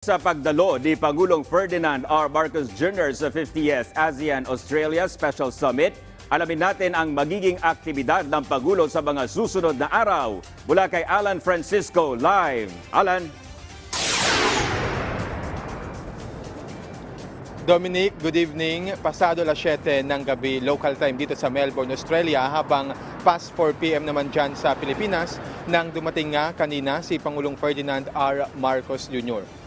Sa pagdalo ni Pangulong Ferdinand R. Marcos Jr. sa 50th ASEAN-Australia Special Summit, alamin natin ang magiging aktibidad ng Pangulo sa mga susunod na araw. Mula kay Alan Francisco, live. Alan? Dominic, good evening. Pasado las 7 ng gabi local time dito sa Melbourne, Australia habang past 4 p.m. naman dyan sa Pilipinas nang dumating nga kanina si Pangulong Ferdinand R. Marcos Jr.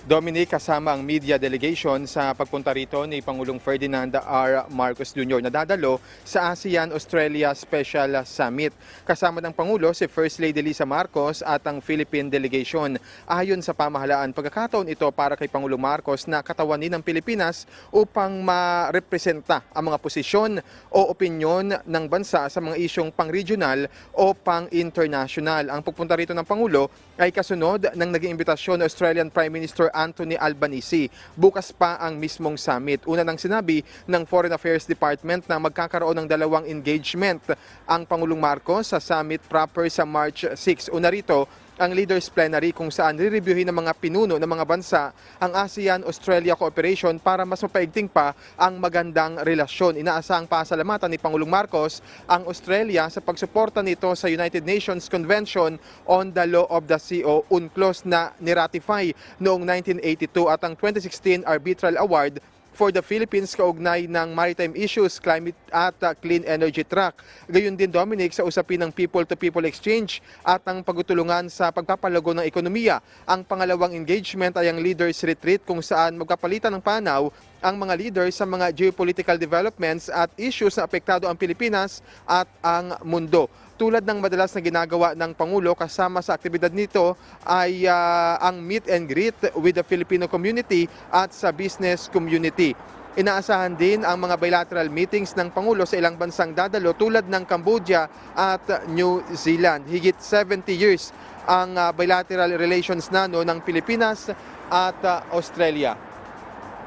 Dominic, kasama ang media delegation sa pagpunta rito ni Pangulong Ferdinand R. Marcos Jr. na dadalo sa ASEAN-Australia Special Summit. Kasama ng Pangulo si First Lady Lisa Marcos at ang Philippine delegation. Ayon sa pamahalaan, pagkakataon ito para kay Pangulong Marcos na katawanin ng Pilipinas upang ma-representa ang mga posisyon o opinyon ng bansa sa mga isyong pang-regional o pang-international. Ang pagpunta rito ng Pangulo ay kasunod ng naging imbitasyon ng Australian Prime Minister Anthony Albanese. Bukas pa ang mismong summit. Una nang sinabi ng Foreign Affairs Department na magkakaroon ng dalawang engagement ang Pangulong Marcos sa summit proper sa March 6. Una rito, ang Leaders Plenary kung saan re-reviewin ng mga pinuno ng mga bansa ang ASEAN-Australia cooperation para mas mapaigting pa ang magandang relasyon. Inaasahang pasalamatan ni Pangulong Marcos ang Australia sa pagsuporta nito sa United Nations Convention on the Law of the Sea o UNCLOS na niratify noong 1982 at ang 2016 Arbitral Award for the Philippines kaugnay ng maritime issues, climate at uh, clean energy track. Gayun din Dominic sa usapin ng people-to-people exchange at ang pagtutulungan sa pagpapalago ng ekonomiya. Ang pangalawang engagement ay ang leaders retreat kung saan magkapalitan ng panaw ang mga leaders sa mga geopolitical developments at issues na apektado ang Pilipinas at ang mundo. Tulad ng madalas na ginagawa ng Pangulo kasama sa aktibidad nito ay ah, ang meet and greet with the Filipino community at sa business community. Inaasahan din ang mga bilateral meetings ng Pangulo sa ilang bansang dadalo tulad ng Cambodia at New Zealand. Higit 70 years ang ah, bilateral relations na no, ng Pilipinas at ah, Australia.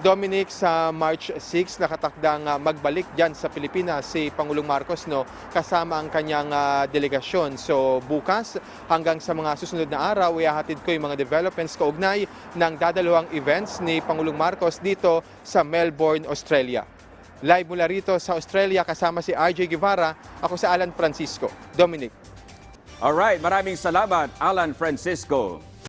Dominic, sa March 6, nakatakdang ah, magbalik dyan sa Pilipinas si Pangulong Marcos no, kasama ang kanyang ah, delegasyon. So bukas hanggang sa mga susunod na araw, ihahatid ko yung mga developments kaugnay ng dadalawang events ni Pangulong Marcos dito sa Melbourne, Australia. Live mula rito sa Australia kasama si RJ Guevara, ako si Alan Francisco. Dominic. Alright, maraming salamat, Alan Francisco.